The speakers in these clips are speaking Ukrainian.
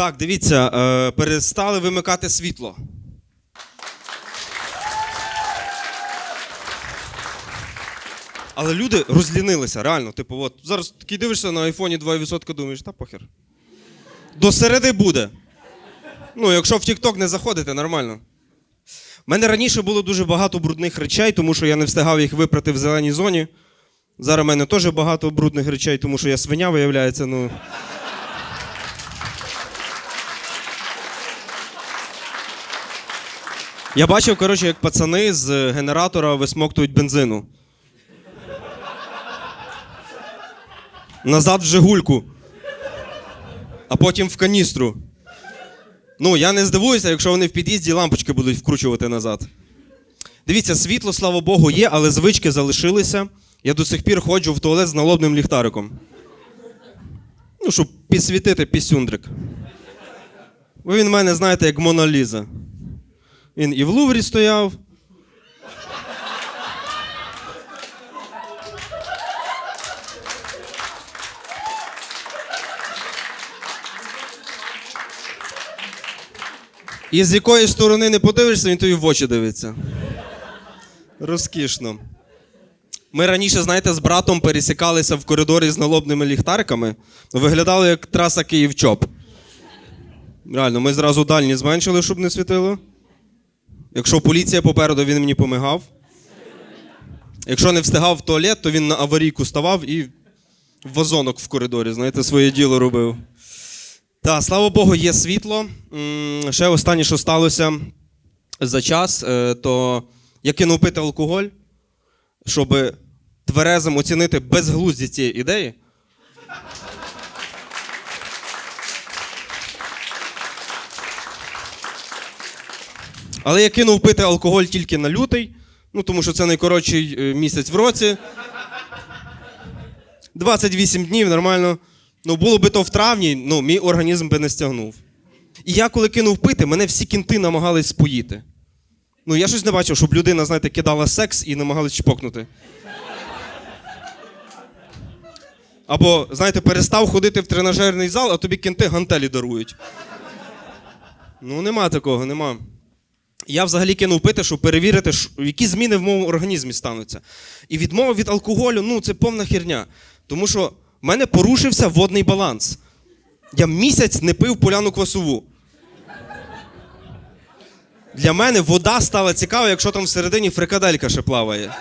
Так, дивіться, е, перестали вимикати світло. Але люди розлінилися, реально. Типу, от зараз такий дивишся на айфоні 2% думаєш, та похер. До середи буде. Ну, якщо в TikTok не заходите, нормально. У мене раніше було дуже багато брудних речей, тому що я не встигав їх випрати в зеленій зоні. Зараз в мене теж багато брудних речей, тому що я свиня, виявляється, ну. Я бачив, коротше, як пацани з генератора висмоктують бензину. Назад в Жигульку. А потім в каністру. Ну, я не здивуюся, якщо вони в під'їзді лампочки будуть вкручувати назад. Дивіться, світло, слава Богу, є, але звички залишилися. Я до сих пір ходжу в туалет з налобним ліхтариком. Ну, щоб підсвітити пісюндрик. Бо він в мене, знаєте, як Мона Ліза. Він і в Луврі стояв. І з якої сторони не подивишся, він тобі в очі дивиться. Розкішно. Ми раніше, знаєте, з братом пересікалися в коридорі з налобними ліхтариками. Виглядало як траса Київ-Чоп. Реально, ми зразу дальні зменшили, щоб не світило. Якщо поліція попереду, він мені помигав. Якщо не встигав в туалет, то він на аварійку ставав і вазонок в коридорі, знаєте, своє діло робив. Та, слава Богу, є світло. Ще останнє, що сталося за час, е, то я кинув пити алкоголь, щоб тверезим оцінити безглуздість цієї ідеї. Але я кинув пити алкоголь тільки на лютий, ну тому що це найкоротший е, місяць в році. 28 днів, нормально. Ну, було би то в травні, ну, мій організм би не стягнув. І я, коли кинув пити, мене всі кінти намагались споїти. Ну, я щось не бачив, щоб людина, знаєте, кидала секс і намагалась чпокнути. Або, знаєте, перестав ходити в тренажерний зал, а тобі кінти гантелі дарують. Ну, нема такого, нема. Я взагалі кинув пити, щоб перевірити, які зміни в моєму організмі стануться. І відмова від алкоголю ну, це повна херня. Тому що в мене порушився водний баланс. Я місяць не пив поляну квасову. Для мене вода стала цікава, якщо там всередині фрикаделька ще плаває.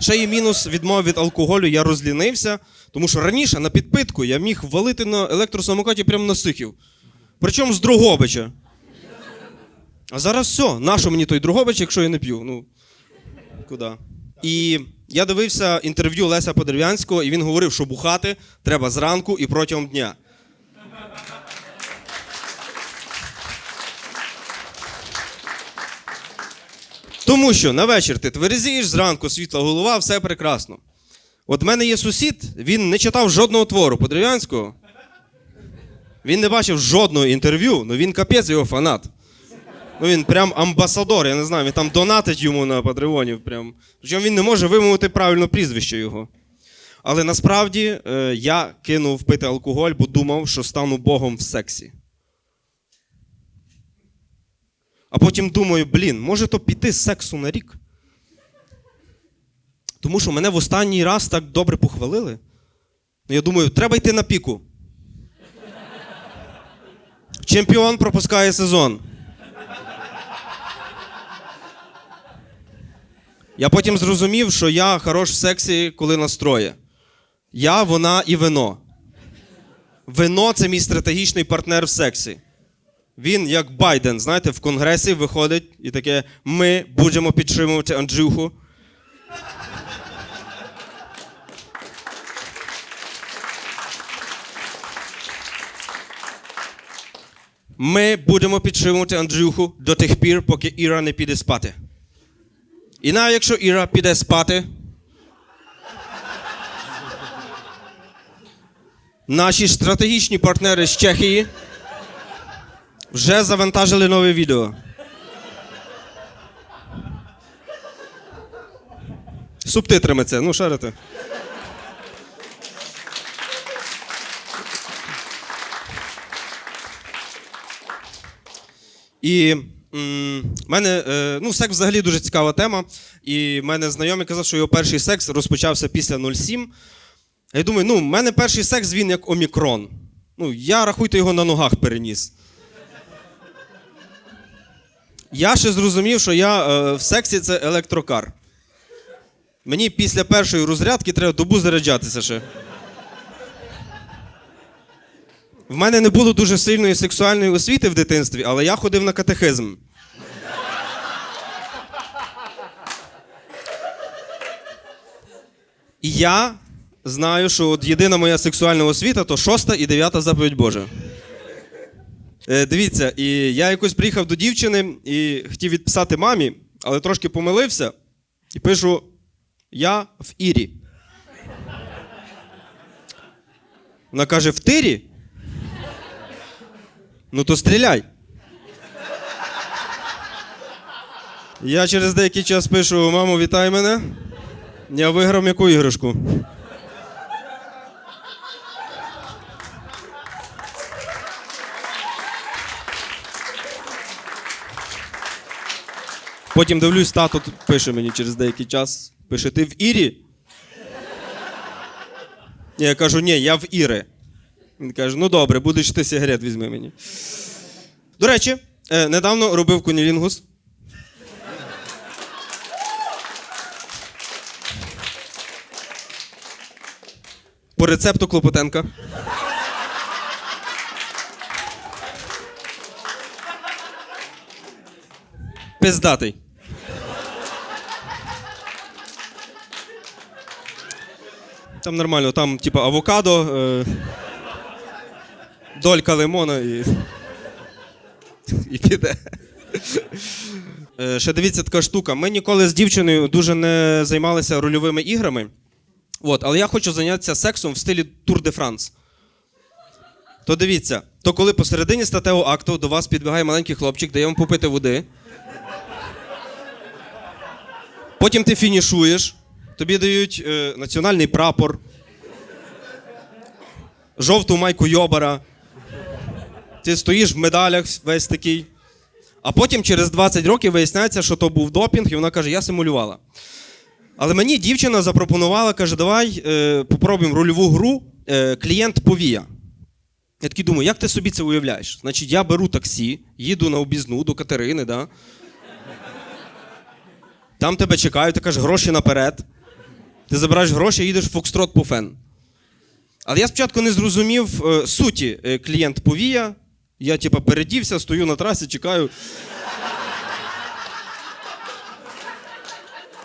Ще є мінус відмови від алкоголю, я розлінився, тому що раніше на підпитку я міг валити на електросамокаті прямо на сихів. Причому з Другобича. А зараз все. Нащо мені той Другобич, якщо я не п'ю? Ну, куди? І я дивився інтерв'ю Леся Подерев'янського, і він говорив, що бухати треба зранку і протягом дня. Тому що на вечір ти тверезієш, зранку світла голова, все прекрасно. От в мене є сусід, він не читав жодного твору Подерев'янського. Він не бачив жодного інтерв'ю, ну він капець його фанат. Ну він прям амбасадор, я не знаю, він там донатить йому на Патреоні. Прям. Причому він не може вимовити правильно прізвище його. Але насправді е, я кинув пити алкоголь, бо думав, що стану Богом в сексі. А потім думаю, блін, може то піти з сексу на рік? Тому що мене в останній раз так добре похвалили. Ну, я думаю, треба йти на піку. Чемпіон пропускає сезон. Я потім зрозумів, що я хорош в сексі, коли настроє. Я, вона і вино. Вино це мій стратегічний партнер в сексі. Він, як Байден, знаєте, в Конгресі виходить і таке: ми будемо підтримувати Андрюху. Ми будемо підтримувати Андрюху до тих пір, поки Іра не піде спати. І навіть якщо Іра піде спати, наші стратегічні партнери з Чехії вже завантажили нове відео. Субтитрами це, ну шарите. І мене е, ну, секс взагалі дуже цікава тема. І мене знайомий казав, що його перший секс розпочався після 07. Я думаю, ну, в мене перший секс він як омікрон. Ну, я рахуйте його на ногах переніс. Я ще зрозумів, що я е, в сексі це електрокар. Мені після першої розрядки треба добу заряджатися ще. В мене не було дуже сильної сексуальної освіти в дитинстві, але я ходив на катехизм. І я знаю, що от єдина моя сексуальна освіта то шоста і дев'ята заповідь Божа. Е, дивіться, і я якось приїхав до дівчини і хотів відписати мамі, але трошки помилився і пишу: Я в Ірі. Вона каже: в тирі? Ну то стріляй. Я через деякий час пишу: мамо, вітай мене. Я виграв м'яку іграшку. Потім дивлюсь, тато пише мені через деякий час. Пише: ти в Ірі? Я кажу, ні, я в Іри. Він каже: ну добре, будеш ти сигарет візьми мені. До речі, е, недавно робив кунілінгус. По рецепту Клопотенка. Пиздатий. Там нормально, там, типа, авокадо, е, долька лимона і. І піде. Е, ще дивіться така штука. Ми ніколи з дівчиною дуже не займалися рольовими іграми. От, але я хочу зайнятися сексом в стилі Тур де Франс. То дивіться, то коли посередині статевого акту до вас підбігає маленький хлопчик, дає вам попити води. Потім ти фінішуєш, тобі дають е, національний прапор, жовту майку Йобара. Ти стоїш в медалях весь такий. А потім через 20 років виясняється, що то був допінг, і вона каже, я симулювала. Але мені дівчина запропонувала, каже, давай е, попробуємо рольову гру е, клієнт повія. Я такий думаю, як ти собі це уявляєш? Значить, я беру таксі, їду на обізну до Катерини, да? там тебе чекають, ти кажеш гроші наперед. Ти забираєш гроші і їдеш в Фокстрот по фен. Але я спочатку не зрозумів е, суті е, клієнт повія. Я, типа, передівся, стою на трасі, чекаю.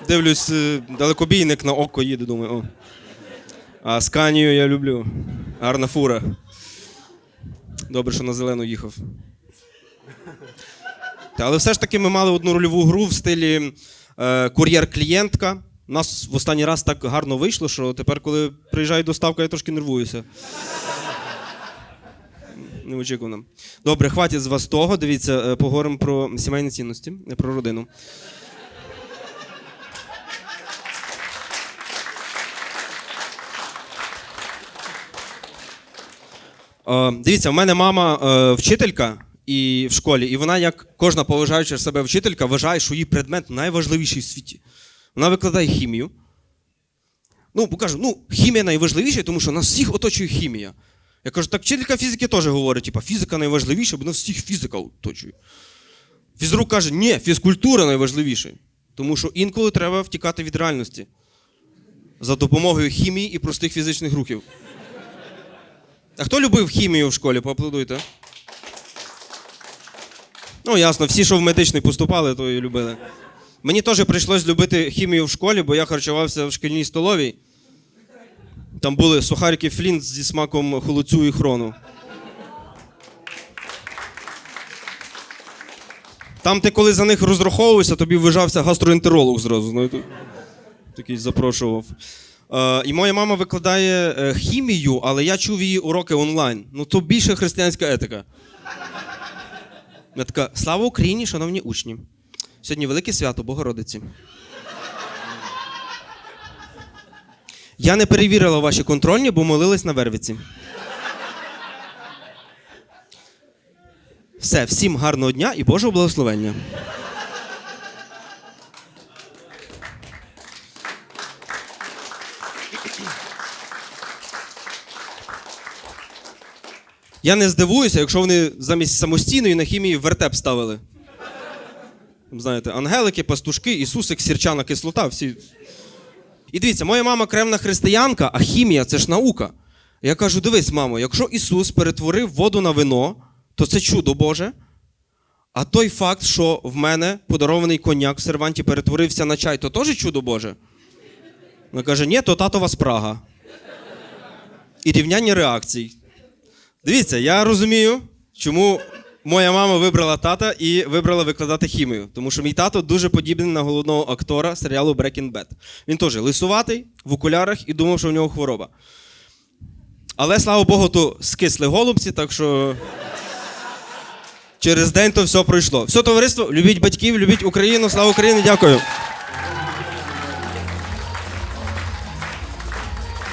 Дивлюсь, е, далекобійник на око їде, думаю, о. А Сканію я люблю. Гарна фура. Добре, що на зелену їхав. Та, але все ж таки ми мали одну рольову гру в стилі е, кур'єр-клієнтка. У нас в останній раз так гарно вийшло, що тепер, коли приїжджає доставка, я трошки нервуюся. Неочікувано. Добре, хватить з вас того. Дивіться, е, поговоримо про сімейні цінності, не про родину. Е, Дивіться, в мене мама е, вчителька і в школі, і вона, як кожна поважаюча себе вчителька, вважає, що її предмет найважливіший в світі. Вона викладає хімію. Ну, покажу, ну, хімія найважливіша, тому що нас всіх оточує хімія. Я кажу, так вчителька фізики теж говорить, типа, фізика найважливіша, бо нас всіх фізика оточує. Фізрук каже, ні, фізкультура найважливіша. Тому що інколи треба втікати від реальності за допомогою хімії і простих фізичних рухів. А хто любив хімію в школі? Поаплодуйте. Ну, ясно, всі, що в медичний поступали, то і любили. Мені теж прийшлось любити хімію в школі, бо я харчувався в шкільній столовій. Там були сухарики флінт зі смаком холодцю і хрону. Там ти коли за них розраховувався, тобі вважався гастроентеролог зразу. знаєте. Такий запрошував. Е, і моя мама викладає е, хімію, але я чув її уроки онлайн. Ну то більше християнська етика. Я така, слава Україні, шановні учні. Сьогодні велике свято Богородиці. Я не перевірила ваші контрольні, бо молились на Вервиці. Все, всім гарного дня і Божого благословення. Я не здивуюся, якщо вони замість самостійної на хімії вертеп ставили. Знаєте, ангелики, пастушки, Ісусик, сірчана кислота, всі. І дивіться, моя мама кремна християнка, а хімія це ж наука. Я кажу: дивись, мамо, якщо Ісус перетворив воду на вино, то це чудо Боже. А той факт, що в мене подарований коньяк в серванті перетворився на чай, то теж чудо Боже. Вона каже, ні, то татова спрага. І рівняння реакцій. Дивіться, я розумію, чому моя мама вибрала тата і вибрала викладати хімію. Тому що мій тато дуже подібний на головного актора серіалу Breaking Bad. Він теж лисуватий, в окулярах і думав, що в нього хвороба. Але слава Богу, то скисли голубці, так що. Через день то все пройшло. Все товариство, любіть батьків, любіть Україну, слава Україні, дякую.